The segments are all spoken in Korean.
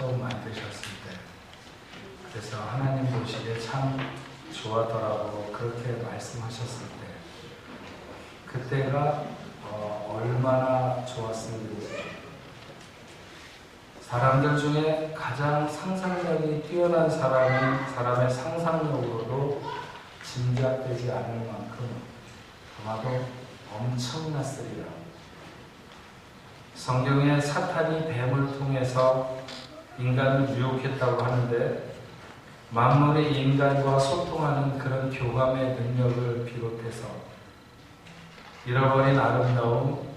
처음 만드셨을 때. 그래서 하나님 보시기에 참 좋아더라고 그렇게 말씀하셨을 때. 그때가 어, 얼마나 좋았는지 사람들 중에 가장 상상력이 뛰어난 사람이 사람의 상상력으로도 짐작되지 않을 만큼 아마도 엄청났으리라. 성경에 사탄이 뱀을 통해서 인간을 유혹했다고 하는데 만물이 인간과 소통하는 그런 교감의 능력을 비롯해서 잃어버린 아름다움,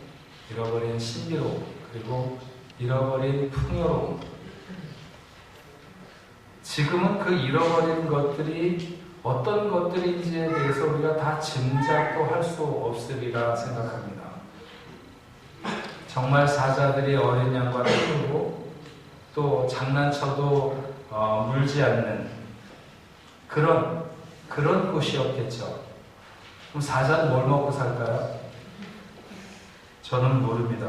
잃어버린 신비로움, 그리고 잃어버린 풍요로움. 지금은 그 잃어버린 것들이 어떤 것들인지에 대해서 우리가 다 짐작도 할 수 없으리라 생각합니다. 정말 사자들이 어린 양과 태우고 또 장난쳐도 어, 물지 않는 그런 그런 곳이었겠죠. 그럼 사자는 뭘 먹고 살까요? 저는 모릅니다.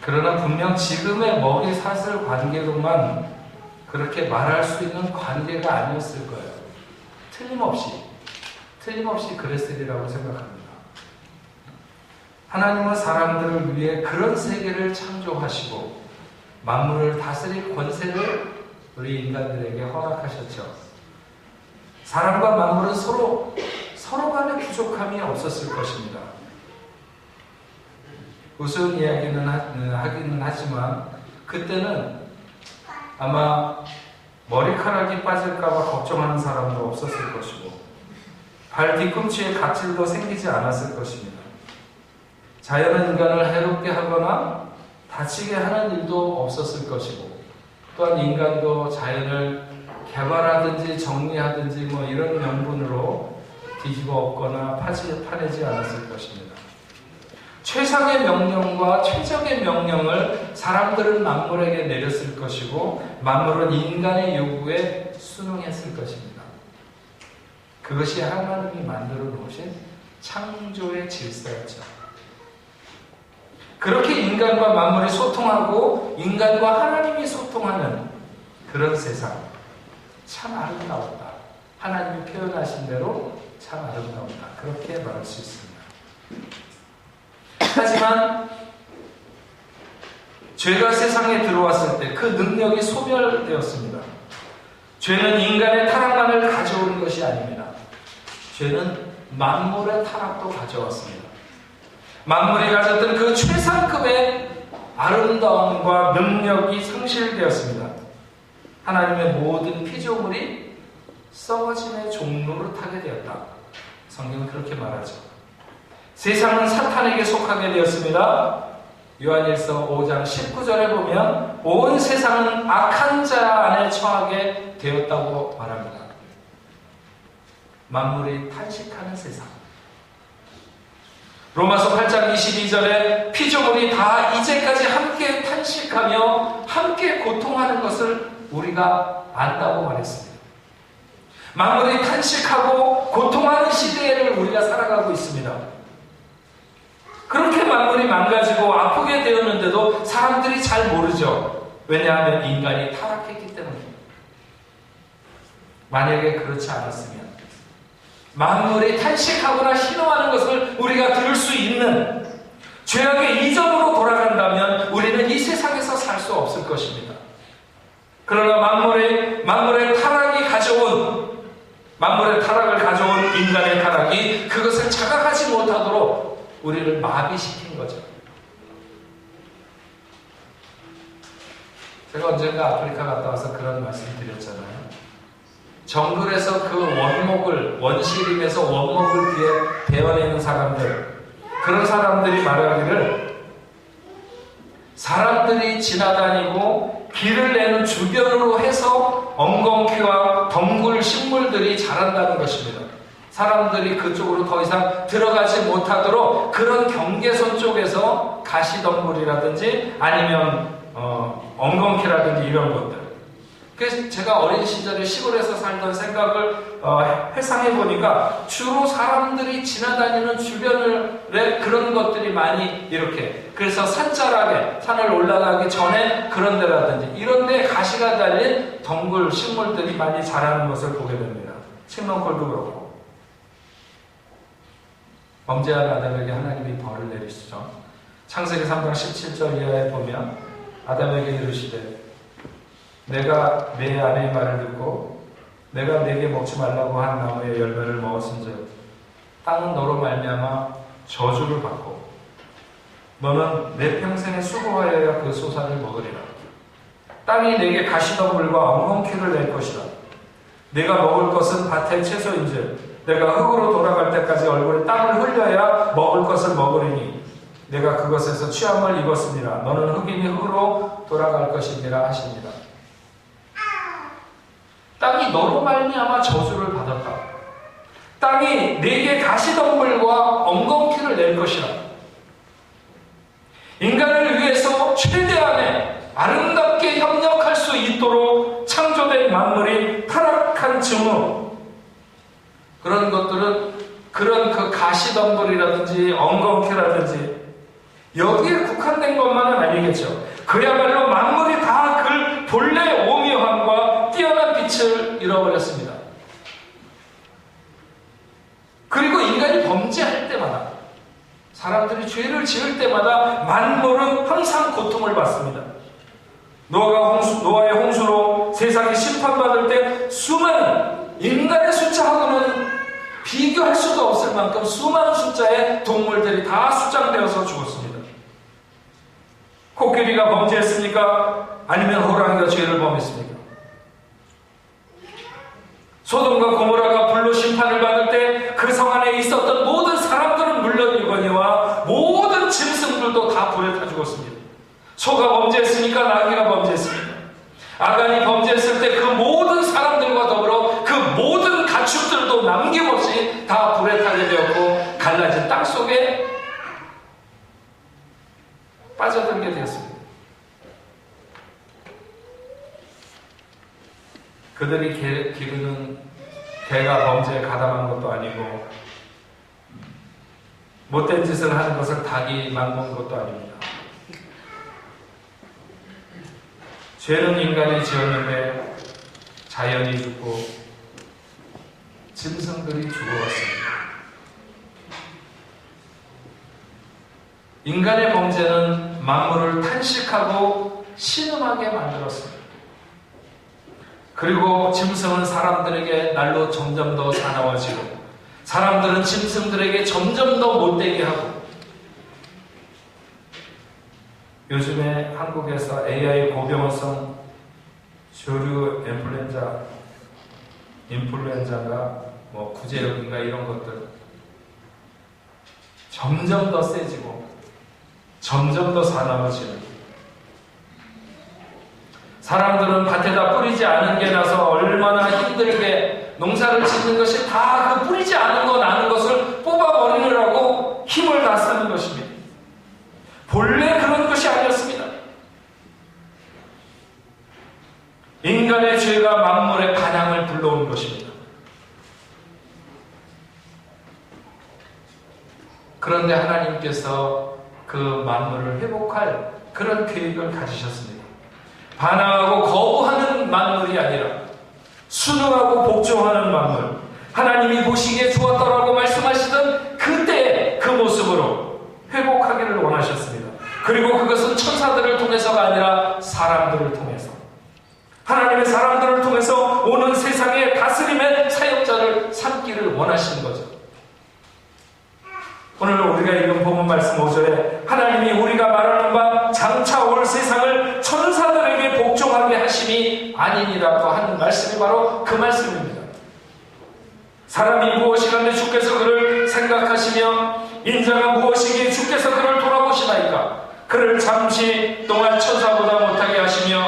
그러나 분명 지금의 먹이 사슬 관계로만 그렇게 말할 수 있는 관계가 아니었을 거예요. 틀림없이, 틀림없이 그랬으리라고 생각합니다. 하나님은 사람들을 위해 그런 세계를 창조하시고 만물을 다스릴 권세를 우리 인간들에게 허락하셨죠. 사람과 만물은 서로, 서로 간의 부족함이 없었을 것입니다. 우스운 이야기는 하, 하기는 하지만 그때는 아마 머리카락이 빠질까봐 걱정하는 사람도 없었을 것이고 발 뒤꿈치에 각질도 생기지 않았을 것입니다. 자연은 인간을 해롭게 하거나 다치게 하는 일도 없었을 것이고 또한 인간도 자연을 개발하든지 정리하든지 뭐 이런 명분으로 뒤집어 엎거나 파지, 파내지 않았을 것입니다. 최상의 명령과 최적의 명령을 사람들은 만물에게 내렸을 것이고 만물은 인간의 요구에 순응했을 것입니다. 그것이 하나님이 만들어 놓으신 창조의 질서였죠. 그렇게 인간과 만물이 소통하고 인간과 하나님이 소통하는 그런 세상 참 아름다웠다. 하나님이 표현하신 대로 참 아름다웠다. 그렇게 말할 수 있습니다. 하지만 죄가 세상에 들어왔을 때 그 능력이 소멸되었습니다. 죄는 인간의 타락만을 가져오는 것이 아닙니다. 죄는 만물의 타락도 가져왔습니다. 만물이 가졌던 그 최상급의 아름다움과 능력이 상실되었습니다. 하나님의 모든 피조물이 썩어짐의 종로를 타게 되었다. 성경은 그렇게 말하죠. 세상은 사탄에게 속하게 되었습니다. 요한일서 5장 19절에 보면 온 세상은 악한 자 안에 처하게 되었다고 말합니다. 만물이 탄식하는 세상. 로마서 8장 22절에 피조물이 다 이제까지 함께 탄식하며 함께 고통하는 것을 우리가 안다고 말했습니다. 만물이 탄식하고 고통하는 시대를 우리가 살아가고 있습니다. 그렇게 만물이 망가지고 아프게 되었는데도 사람들이 잘 모르죠. 왜냐하면 인간이 타락했기 때문입니다. 만약에 그렇지 않았으면 만물이 탄식하거나 신호하는 것을 우리가 들을 수 있는 죄악의 이전으로 돌아간다면 우리는 이 세상에서 살 수 없을 것입니다. 그러나 만물의 만물의 타락이 가져온 만물의 타락을 가져온 인간의 타락이 그것을 자각하지 못하도록 우리를 마비시킨 거죠. 제가 언젠가 아프리카 갔다 와서 그런 말씀 드렸잖아요. 정글에서 그 원목을, 원시림에서 원목을 뒤에 베어내는 사람들, 그런 사람들이 말하기를 사람들이 지나다니고 길을 내는 주변으로 해서 엉겅퀴와 덩굴 식물들이 자란다는 것입니다. 사람들이 그쪽으로 더 이상 들어가지 못하도록 그런 경계선 쪽에서 가시덩굴이라든지 아니면 어, 엉겅퀴라든지 이런 것들. 그래서 제가 어린 시절에 시골에서 살던 생각을 어, 회상해 보니까 주로 사람들이 지나다니는 주변에 그런 것들이 많이 이렇게 그래서 산자락에 산을 올라가기 전에 그런 데라든지 이런 달린 덩굴 식물들이 많이 자라는 것을 보게 됩니다. 칡렁골도 그렇고. 범죄한 아담에게 하나님이 벌을 내리시죠. 창세기 3장 17절 이하에 보면 아담에게 이르시되 내가 내 아내의 말을 듣고 내가 내게 먹지 말라고 한 나무의 열매를 먹었은즉 땅은 너로 말미암아 저주를 받고 너는 내 평생에 수고하여야 그 소산을 먹으리라. 땅이 내게 가시덤불과 엉겅퀴를 낼 것이다. 내가 먹을 것은 밭의 채소인즉 내가 흙으로 돌아갈 때까지 얼굴에 땀을 흘려야 먹을 것을 먹으리니 내가 그것에서 취함을 입었습니다. 너는 흙이니 흙으로 돌아갈 것입니다 하십니다. 땅이 너로 말미암아 저주를 받았다. 땅이 내게 가시덤불과 엉겅퀴를 낼 것이라. 인간을 위해서 최대한의 아름답게 협력할 수 있도록 창조된 만물이 타락한 증후 그런 것들은 그런 그 가시덤불이라든지 엉겅퀴라든지 여기에 국한된 것만은 아니겠죠. 그야말로 만물이 다 그 본래 뛰어난 잃어버렸습니다. 그리고 인간이 범죄할 때마다 사람들이 죄를 지을 때마다 만물은 항상 고통을 받습니다. 노아가 홍수, 노아의 홍수로 세상이 심판받을 때 수많은 인간의 숫자하고는 비교할 수도 없을 만큼 수많은 숫자의 동물들이 다 수장되어서 죽었습니다. 코끼리가 범죄했습니까? 아니면 호랑이가 죄를 범했습니까? 소돔과 고모라가 불로 심판을 받을 때 그 성 안에 있었던 모든 사람들은 물론이거니와 모든 짐승들도 다 불에 타 죽었습니다. 소가 범죄했으니까 나귀가 범죄했습니다. 아간이 범죄했을 때 그 모든 사람들과 더불어 그 모든 가축들도 남김없이 다 불에 타게 되었고 갈라진 땅 속에 빠져들게 되었습니다. 그들이 기- 기르는 개가 범죄에 가담한 것도 아니고 못된 짓을 하는 것을 닭이 망본 것도 아닙니다. 죄는 인간이 지었는데 자연이 죽고 짐승들이 죽어갔습니다. 인간의 범죄는 만물을 탄식하고 신음하게 만들었습니다. 그리고 짐승은 사람들에게 날로 점점 더 사나워지고 사람들은 짐승들에게 점점 더 못되게 하고 요즘에 한국에서 AI 고병원성 조류 인플루엔자 인플루엔자가 뭐 구제역인가 이런 것들 점점 더 세지고 점점 더 사나워지는 사람들은 밭에다 뿌리지 않은 게 나서 얼마나 힘들게 농사를 짓는 것이 다 그 뿌리지 않은 거 나는 것을 뽑아버리느라고 힘을 다 쓰는 것입니다. 본래 그런 것이 아니었습니다. 인간의 죄가 만물의 반향을 불러온 것입니다. 그런데 하나님께서 그 만물을 회복할 그런 계획을 가지셨습니다. 반항하고 거부하는 만물이 아니라 순응하고 복종하는 만물. 하나님이 보시기에 좋았다라고 말씀하시던 그때 그 모습으로 회복하기를 원하셨습니다. 그리고 그것은 천사들을 통해서가 아니라 사람들을 통해서. 하나님의 사람들을 통해서 오는 세상의 다스림의 사역자를 삼기를 원하시는 거죠. 오늘 우리가 읽은 본문 말씀 5절에 하나님이 우리가 말하는 바 장차 올 세상을 천사들에게 복종하게 하심이 아니니라고 하는 말씀이 바로 그 말씀입니다. 사람이 무엇이간데 주께서 그를 생각하시며 인자가 무엇이기에 주께서 그를 돌아보시나이까 그를 잠시 동안 천사보다 못하게 하시며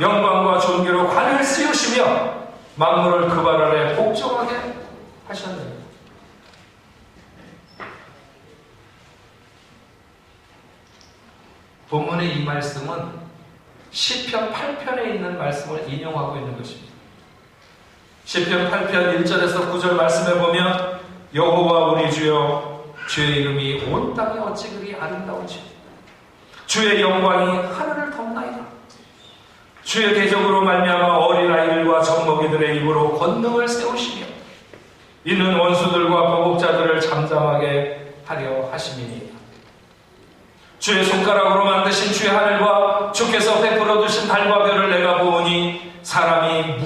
영광과 존귀로 관을 씌우시며 만물을 그 발 아래 복종하게 하셨느니라. 본문의 이 말씀은 시편 8편에 있는 말씀을 인용하고 있는 것입니다. 시편 8편 1절에서 9절 말씀에 보면 여호와 우리 주여 주의 이름이 온 땅에 어찌 그리 아름다운지 주의 영광이 하늘을 덮나이다. 주의 대적으로 말미암아 어린아이들과 젖먹이들의 입으로 권능을 세우시며 이는 원수들과 보복자들을 잠잠하게 하려 하심이니 주의 손가락으로 만드신 주의 하늘과 주께서 베풀어 두신 달과 별을 내가 보오니 사람이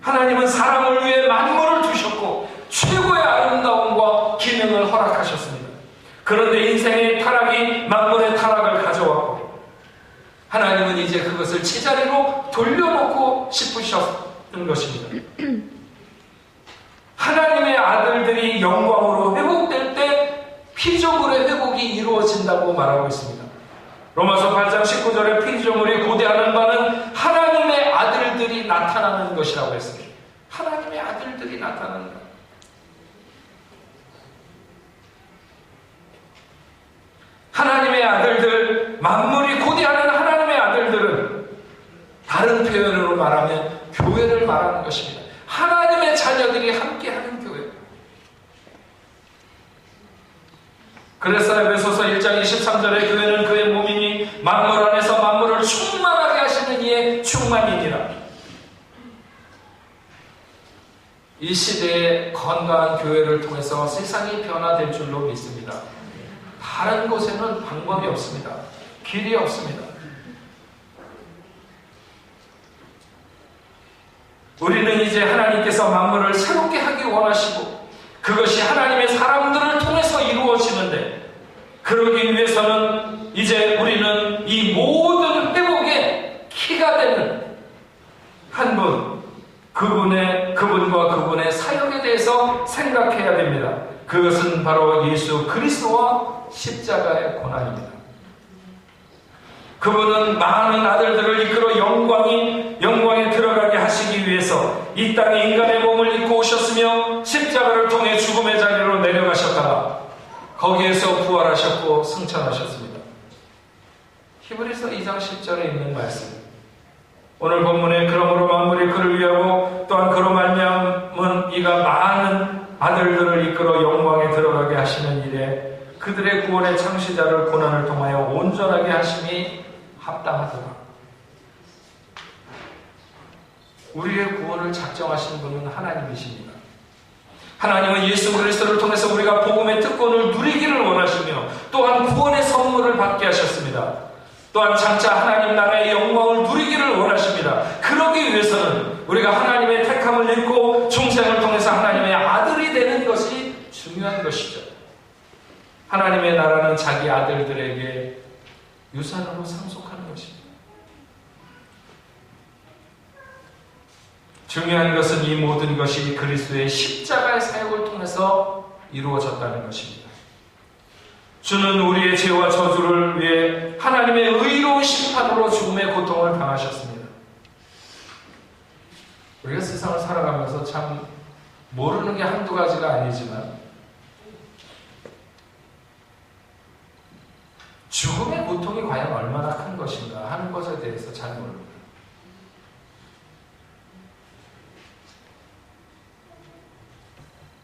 하나님은 사람을 위해 만물을 두셨고 최고의 아름다움과 기능을 허락하셨습니다. 그런데 인생의 타락이 만물의 타락을 가져왔고 하나님은 이제 그것을 제자리로 돌려놓고 싶으셨던 것입니다. 하나님의 아들들이 영광으로 회복될 때 피조물의 회복이 이루어진다고 말하고 있습니다. 로마서 8장 19절에 피조물이 고대하는 바는 나타나는 것이라고 했습니다. 하나님의 아들들이 것. 하나님의 아들들, 만물이 고대하는 하나님의 아들들은 다른 표현으로 말하면 교회를 말하는 것입니다. 하나님의 자녀들이 함께하는 교회. 그래서 에베소서 1장 23절에 교회는 그의 몸이니 만물 안에서 만물을 충만하게 하시는 이의 충만이니라. 이 시대의 건강한 교회를 통해서 세상이 변화될 줄로 믿습니다. 다른 곳에는 방법이 없습니다. 길이 없습니다. 우리는 이제 하나님께서 만물을 새롭게 하기 원하시고 그것이 하나님의 사람들을 통해서 이루어지는데 그러기 위해서는 이제 우리는 이 모든 회복의 키가 되는 한 분, 그분의, 그분과 그분의 사역에 대해서 생각해야 됩니다. 그것은 바로 예수 그리스도와 십자가의 고난입니다. 그분은 많은 아들들을 이끌어 영광이 영광에 들어가게 하시기 위해서 이 땅에 인간의 몸을 입고 오셨으며 십자가를 통해 죽음의 자리로 내려가셨다가 거기에서 부활하셨고 승천하셨습니다. 히브리서 2장 10절에 있는 말씀. 오늘 본문에 그러므로 만물이 그를 위하고 또한 그로 말미암은 이가 많은 아들들을 이끌어 영광에 들어가게 하시는 일에 그들의 구원의 창시자를 고난을 통하여 온전하게 하심이 합당하더라. 우리의 구원을 작정하신 분은 하나님이십니다. 하나님은 예수 그리스도를 통해서 우리가 복음의 특권을 누리기를 원하시며 또한 구원의 선물을 받게 하셨습니다. 또한 장차 하나님 나라의 영광을 누리기를 원하십니다. 그러기 위해서는 우리가 하나님의 택함을 입고 중생을 통해서 하나님의 아들이 되는 것이 중요한 것이죠. 하나님의 나라는 자기 아들들에게 유산으로 상속하는 것입니다. 중요한 것은 이 모든 것이 그리스도의 십자가의 사역을 통해서 이루어졌다는 것입니다. 주는 우리의 죄와 저주를 위해 하나님의 의로운 심판으로 죽음의 고통을 당하셨습니다. 우리가 세상을 살아가면서 참 모르는 게 한두 가지가 아니지만 죽음의 고통이 과연 얼마나 큰 것인가 하는 것에 대해서 잘 모릅니다.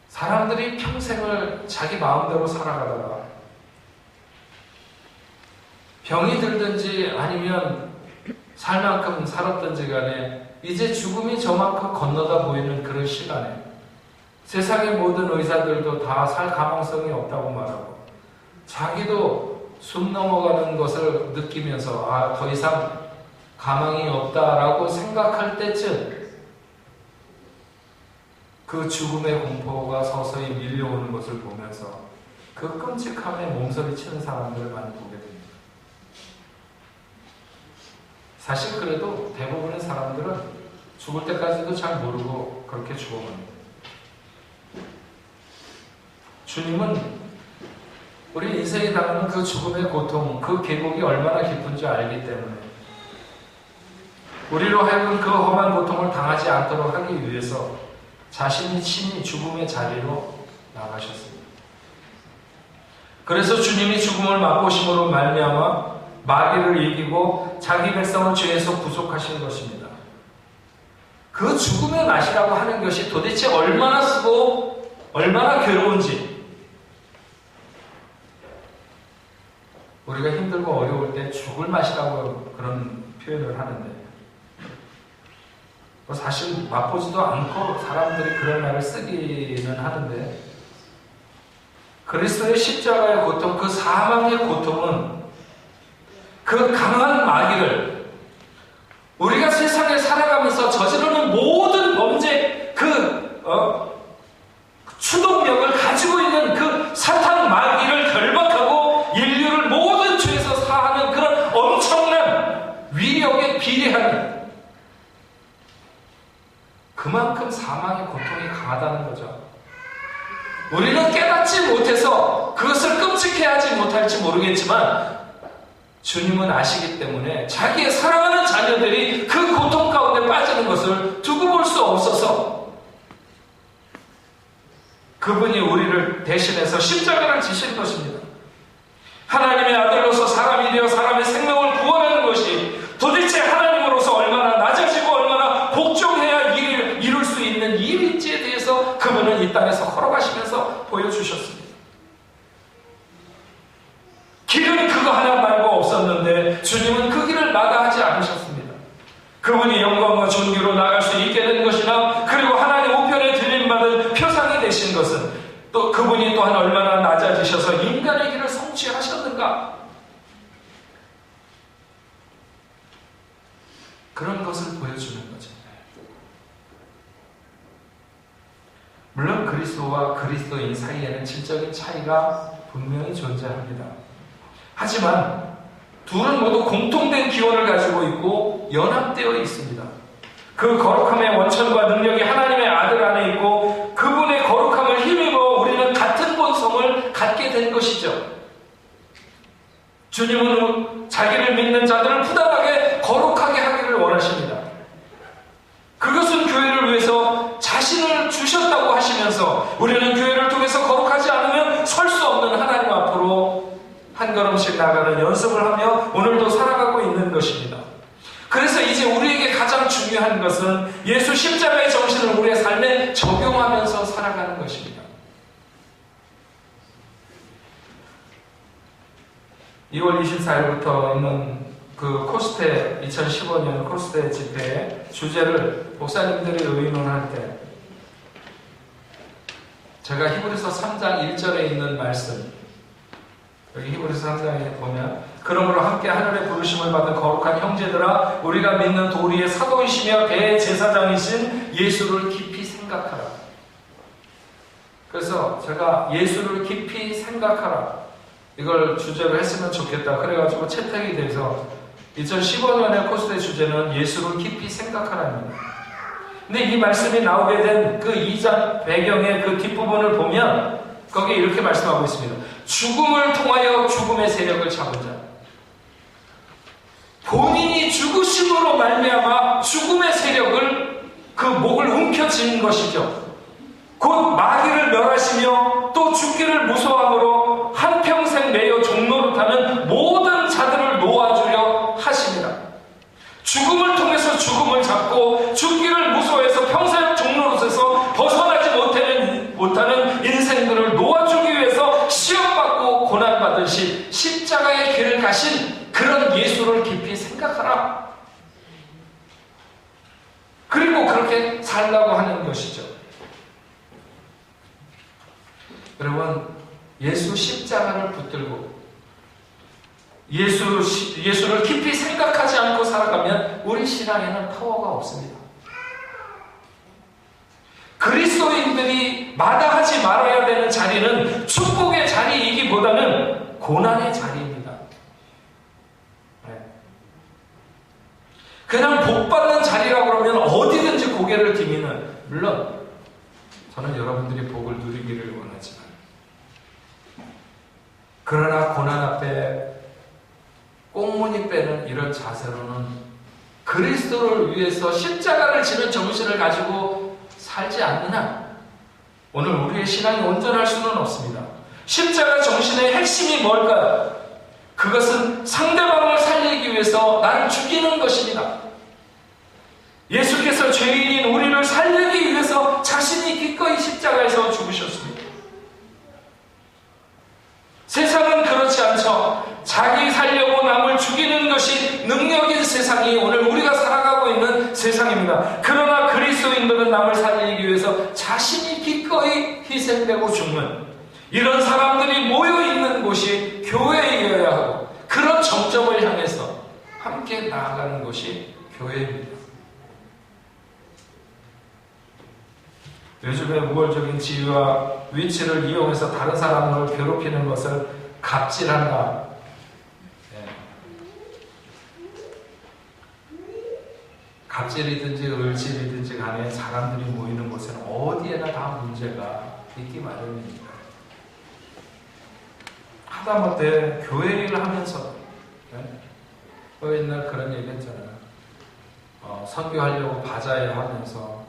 사람들이 평생을 자기 마음대로 살아가다가 병이 들든지 아니면 살 만큼 살았든지 간에 이제 죽음이 저만큼 건너다 보이는 그런 시간에 세상의 모든 의사들도 다 살 가망성이 없다고 말하고 자기도 숨 넘어가는 것을 느끼면서 아, 더 이상 가망이 없다라고 생각할 때쯤 그 죽음의 공포가 서서히 밀려오는 것을 보면서 그 끔찍함에 몸서리 치는 사람들을 많이 보게 됩니다. 사실 그래도 대부분의 사람들은 죽을 때까지도 잘 모르고 그렇게 죽어갑니다. 주님은 우리 인생이 당하는 그 죽음의 고통, 그 계곡이 얼마나 깊은지 알기 때문에 우리로 하여금 그 험한 고통을 당하지 않도록 하기 위해서 자신이 친히 죽음의 자리로 나가셨습니다. 그래서 주님이 죽음을 맛보심으로 말미암아 마귀를 이기고 자기 백성을 죄에서 구속하신 것입니다. 그 죽음의 맛이라고 하는 것이 도대체 얼마나 쓰고 얼마나 괴로운지 우리가 힘들고 어려울 때 죽을 맛이라고 그런 표현을 하는데 뭐 사실 맛보지도 않고 사람들이 그런 말을 쓰기는 하는데 그리스도의 십자가의 고통, 그 사망의 고통은 그 강한 마귀를 우리가 세상에 살아가면서 저지르는 모든 범죄 그 어, 추동력을 가지고 있는 그 사탄 마귀를 결박하고 인류를 모든 죄에서 사하는 그런 엄청난 위력에 비례하는 그만큼 사망의 고통이 강하다는 거죠. 우리는 깨닫지 못해서 그것을 끔찍해하지 못할지 모르겠지만 주님은 아시기 때문에 자기의 사랑하는 자녀들이 그 고통 가운데 빠지는 것을 두고 볼 수 없어서 그분이 우리를 대신해서 십자가를 지신 것입니다. 하나님의 아들로서 사람이 되어 사람의 생명을 구원하는 것이 도대체 하나님으로서 얼마나 낮아지고 얼마나 복종해야 이룰 수 있는 일인지에 대해서 그분은 이 땅에서 걸어가시면서 보여주셨습니다. 길은 그거 하나 말고 없었는데 주님은 그 길을 마다하지 않으셨습니다. 그분이 영광과 존귀로 나갈 수 있게 된 것이나 그리고 하나님 우편에 들림받은 표상이 되신 것은 또 그분이 또한 얼마나 낮아지셔서 인간의 길을 성취하셨는가 그런 것을 보여주는 거죠. 물론 그리스도와 그리스도인 사이에는 질적인 차이가 분명히 존재합니다. 하지만 둘은 모두 공통된 기원을 가지고 있고 연합되어 있습니다. 그 거룩함의 원천과 능력이 하나님의 아들 안에 있고 그분의 거룩함을 힘입어 우리는 같은 본성을 갖게 된 것이죠. 주님은 자기를 믿는 자들을 부단하게 거룩하게 하기를 원하십니다. 그것은 교회를 위해서 자신을 주셨다고 하시면서 우리는 교회를 통해서 거룩하지 않으면 설 수 없는 하나님 앞으로 한 걸음씩 나가는 연습을 하며 오늘도 살아가고 있는 것입니다. 그래서 이제 우리에게 가장 중요한 것은 예수 십자가의 정신을 우리의 삶에 적용하면서 살아가는 것입니다. 2월 24일부터 있는 그 코스테 2015년 코스테 집회 주제를 목사님들이 의논할 때 제가 히브리서 3장 1절에 있는 말씀 여기 히브리서 3장에 보면 그러므로 함께 하늘의 부르심을 받은 거룩한 형제들아 우리가 믿는 도리의 사도이시며 대제사장이신 예수를 깊이 생각하라. 그래서 제가 예수를 깊이 생각하라. 이걸 주제로 했으면 좋겠다. 그래가지고 채택이 돼서 2015년의 코스의 주제는 예수를 깊이 생각하라입니다. 근데 이 말씀이 나오게 된그 2장 배경의 그 뒷부분을 보면 거기에 이렇게 말씀하고 있습니다. 죽음을 통하여 죽음의 세력을 잡은 자. 본인이 죽으심으로 말미암아 죽음의 세력을 그 목을 움켜쥐는 것이죠. 곧 마귀를 멸하시며 또 죽기를 무서함으로 한평생 매여 종노릇하는 모든 자들을 놓아주려 하십니다. 죽음을 통해서 죽음을 잡고 죽기를 무서워해서 평생 종로로서 벗어나지 못하는, 못하는 인생들을 놓아주기 위해서 시험받고 고난받으시 십자가의 길을 가신 그런 예수를 깊이 생각하라. 그렇게 살라고 하는 것이죠. 여러분, 예수 십자가를 붙들고 예수, 예수를 깊이 생각하지 않고 살아가면 우리 신앙에는 파워가 없습니다. 그리스도인들이 마다하지 말아야 되는 자리는 축복의 자리이기보다는 고난의 자리입니다. 네. 그냥 복받는 자리라고 그러면 어디든지 고개를 들이는 물론 저는 여러분들이 복을 누리기를 원하지만 그러나 고난 앞에 꽁무니 빼는 이런 자세로는 그 그리스도를 위해서 십자가를 지는 정신을 가지고 살지 않느냐? 오늘 우리의 신앙이 온전할 수는 없습니다. 십자가 정신의 핵심이 뭘까요? 그것은 위해서 나를 죽이는 것입니다. 예수께서 죄인인 우리를 살리기 위해서 자신이 기꺼이 십자가에서 죽으셨습니다. 세상은 그렇지 않죠. 자기 살려고 남을 죽이는 것이 능력인 세상이 오늘 우리가 살아가고 있는 세상입니다. 그러나 그리스도인들은 남을 살리기 위해서 자신이 기꺼이 희생되고 죽는 이런 사람들이 모여 있는 곳이 교회이어야 하고 그런 정점을 향해서 함께 나아가는 것이 교회입니다. 요즘에 우월적인 지위와 위치를 이용해서 다른 사람을 괴롭히는 것을 갑질한다. 예. 갑질이든지 을질이든지 간에 사람들이 모이는 곳에는 어디에나 다 문제가 있기 마련입니다. 하다못해 교회 일을 하면서 예? 그 옛날 그런 얘기 했잖아요. 어, 선교하려고 바자회 하면서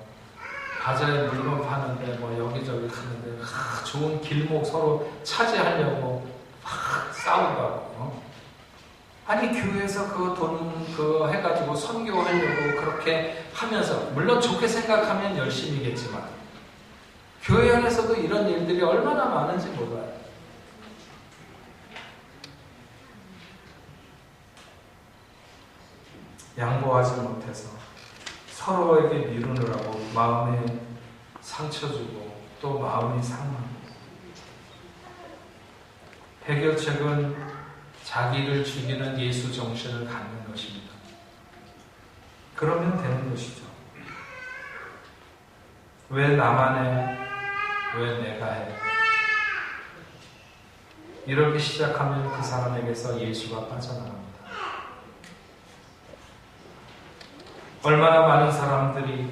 바자회 물건 파는데 뭐 여기저기 가는데 하, 좋은 길목 서로 차지하려고 막 싸우고 어? 아니 교회에서 그 돈 그거 해가지고 선교하려고 그렇게 하면서 물론 좋게 생각하면 열심히겠지만 교회 안에서도 이런 일들이 얼마나 많은지 몰라요. 양보하지 못해서 서로에게 미루느라고 마음에 상처 주고 또 마음이 상하고 해결책은 자기를 죽이는 예수 정신을 갖는 것입니다. 그러면 되는 것이죠. 왜 나만 해? 왜 내가 해? 이렇게 시작하면 그 사람에게서 예수가 빠져나갑니다. 얼마나 많은 사람들이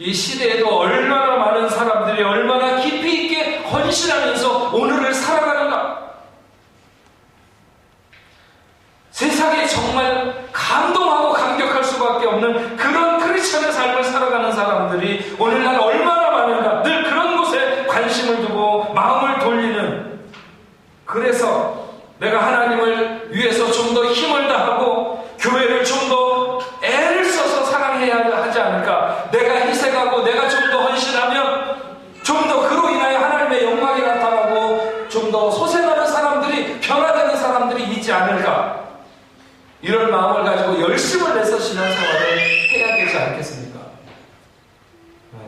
이 시대에도 얼마나 많은 사람들이 얼마나 깊이 있게 헌신하면서 오늘을 살아가는가? 세상에 정말 감동하고 감격할 수밖에 없는 그런 크리스천의 삶을 살아가는 사람들이 오늘날 얼마나 많은가? 늘 그런 곳에 관심을 두고 마음을 돌리는 그래서 내가 하나님을 위해서 좀 더 힘을 다하고 교회를 좀 더 애를 써서 사랑해야 하지 않을까? 내가 희생하고 내가 좀 더 헌신하면 좀 더 그로 인하여 하나님의 영광이 나타나고 좀 더 소생하는 사람들이 변화되는 사람들이 있지 않을까? 이런 마음을 가지고 열심을 내서 신앙생활을 해야 되지 않겠습니까? 네.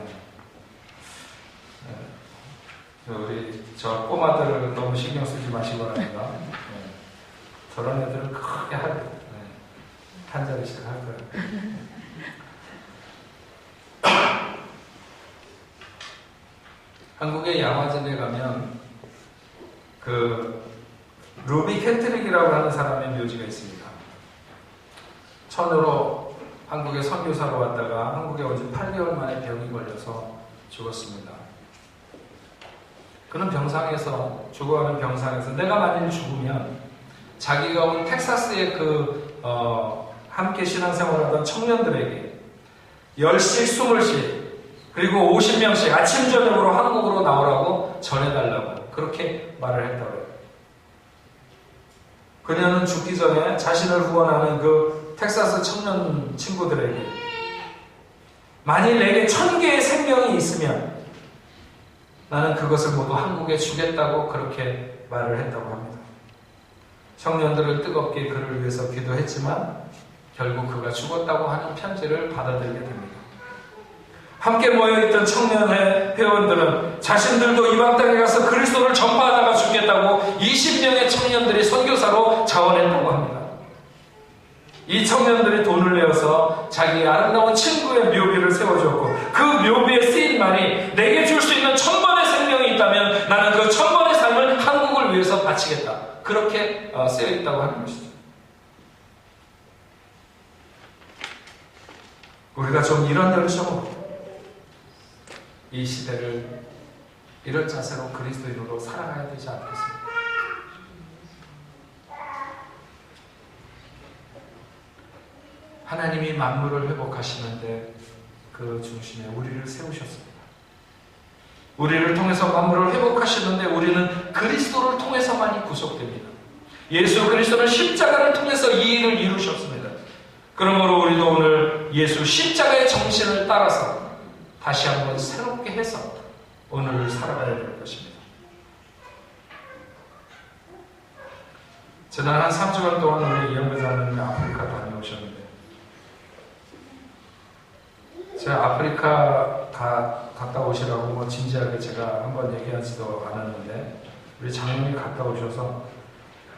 네. 우리 저 꼬마들을 너무 신경 쓰지 마시고 합니다. 네. 저런 애들은 크게 한, 네. 한 자리씩 할 거예요. 한국의 양화진에 가면 그 루비 캔트릭이라고 하는 사람의 묘지가 있습니다. 천으로 한국에 선교사로 왔다가 한국에 온 지 8개월 만에 병이 걸려서 죽었습니다. 그는 병상에서 죽어가는 병상에서 내가 만일 죽으면 자기가 온 텍사스의 그 어, 함께 신앙생활하던 청년들에게 10씩 20씩 그리고 50명씩 아침 저녁으로 한국으로 나오라고 전해달라고 그렇게 말을 했다고 해요. 그녀는 죽기 전에 자신을 후원하는 그 텍사스 청년 친구들에게 만일 내게 천 개의 생명이 있으면 나는 그것을 모두 한국에 주겠다고 그렇게 말을 했다고 합니다. 청년들을 뜨겁게 그를 위해서 기도했지만 결국 그가 죽었다고 하는 편지를 받아들이게 됩니다. 함께 모여있던 청년회 회원들은 자신들도 이방 땅에 가서 그리스도를 전파하다가 죽겠다고 20명의 청년들이 선교사로 자원했다고 합니다. 이 청년들이 돈을 내어서 자기 아름다운 친구의 묘비를 세워주었고 그 묘비에 쓰인 말이 내게 줄 수 있는 천번의 생명이 있다면 나는 그 천번의 삶을 한국을 위해서 바치겠다. 그렇게 어, 쓰여 있다고 하는 것이죠. 우리가 좀 이런 열정으로 이 시대를 이런 자세로 그리스도인으로 살아가야 되지 않겠습니까? 하나님이 만물을 회복하시는데 그 중심에 우리를 세우셨습니다. 우리를 통해서 만물을 회복하시는데 우리는 그리스도를 통해서만이 구속됩니다. 예수 그리스도는 십자가를 통해서 이 일을 이루셨습니다. 그러므로 우리도 오늘 예수 십자가의 정신을 따라서 다시 한번 새롭게 해서 오늘을 살아가야 될 것입니다. 지난 한 3주간 동안 우리 이영배 장로님이 아프리카 다녀오셨는데 제가 아프리카 가, 갔다 오시라고 뭐 진지하게 제가 한번 얘기하지도 않았는데 우리 장로님이 갔다 오셔서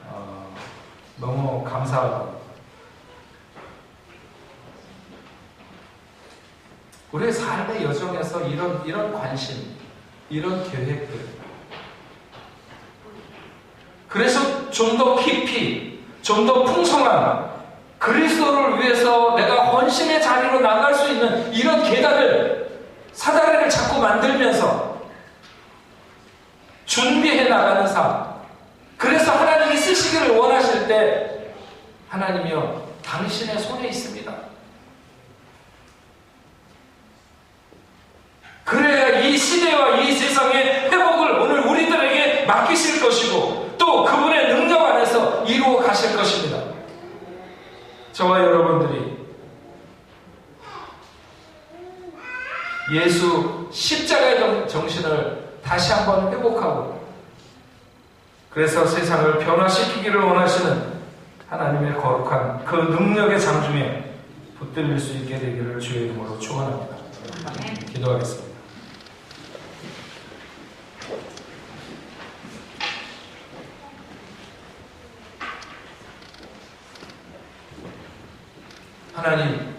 어, 너무 감사하고 우리의 삶의 여정에서 이런 이런 관심, 이런 계획들 그래서 좀 더 깊이, 좀 더 풍성한 그리스도를 위해서 내가 헌신의 자리로 나갈 수 있는 이런 계단을 사다리를 자꾸 만들면서 준비해 나가는 삶. 그래서 하나님이 쓰시기를 원하실 때 하나님이요 당신의 손에 있습니다. 그래야 이 시대와 이 세상의 회복을 오늘 우리들에게 맡기실 것이고 또 그분의 능력 안에서 이루어 가실 것입니다. 저와 여러분들이 예수 십자가의 정신을 다시 한번 회복하고 그래서 세상을 변화시키기를 원하시는 하나님의 거룩한 그 능력의 장중에 붙들릴 수 있게 되기를 주의 이름으로 축원합니다. 기도하겠습니다. 하나님,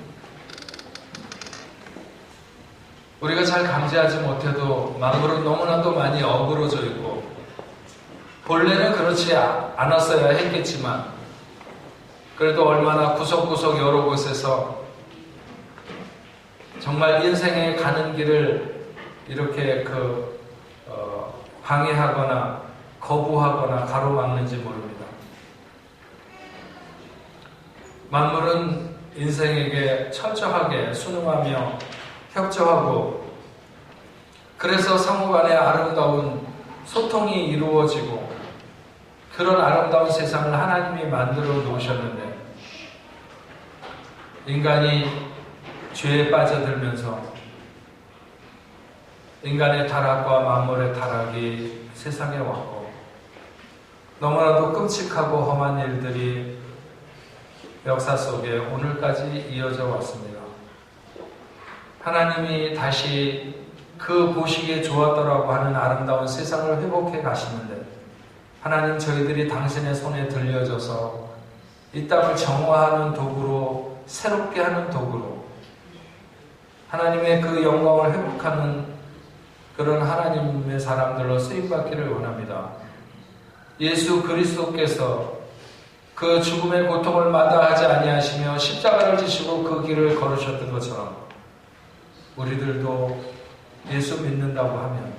우리가 잘 감지하지 못해도 마음으로 너무나도 많이 어그러져 있고, 본래는 그렇지 않았어야 했겠지만, 그래도 얼마나 구석구석 여러 곳에서 정말 인생에 가는 길을 이렇게 그, 어, 방해하거나 거부하거나 가로막는지 모릅니다. 만물은 인생에게 철저하게 순응하며 협조하고 그래서 상호 간의 아름다운 소통이 이루어지고 그런 아름다운 세상을 하나님이 만들어 놓으셨는데 인간이 죄에 빠져들면서 인간의 타락과 만물의 타락이 세상에 왔고 너무나도 끔찍하고 험한 일들이 역사 속에 오늘까지 이어져 왔습니다. 하나님이 다시 그 보시기에 좋았더라고 하는 아름다운 세상을 회복해 가시는데 하나님 저희들이 당신의 손에 들려져서 이 땅을 정화하는 도구로 새롭게 하는 도구로 하나님의 그 영광을 회복하는 그런 하나님의 사람들로 쓰임받기를 원합니다. 예수 그리스도께서 그 죽음의 고통을 마다하지 아니하시며 십자가를 지시고 그 길을 걸으셨던 것처럼 우리들도 예수 믿는다고 하면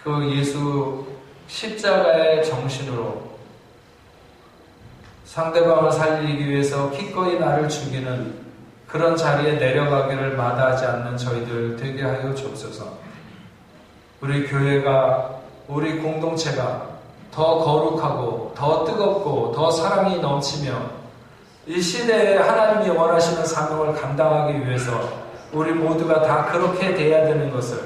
그 예수 십자가의 정신으로 상대방을 살리기 위해서 기꺼이 나를 죽이는 그런 자리에 내려가기를 마다하지 않는 저희들 되게 하여 주옵소서. 우리 교회가 우리 공동체가 더 거룩하고 더 뜨겁고 더 사랑이 넘치며 이 시대에 하나님이 원하시는 사명을 감당하기 위해서 우리 모두가 다 그렇게 돼야 되는 것을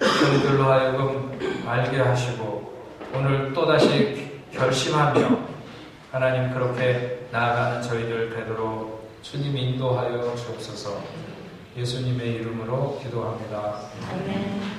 저희들로 하여금 알게 하시고 오늘 또다시 결심하며 하나님 그렇게 나아가는 저희들 되도록 주님 인도하여 주옵소서 예수님의 이름으로 기도합니다. 아멘.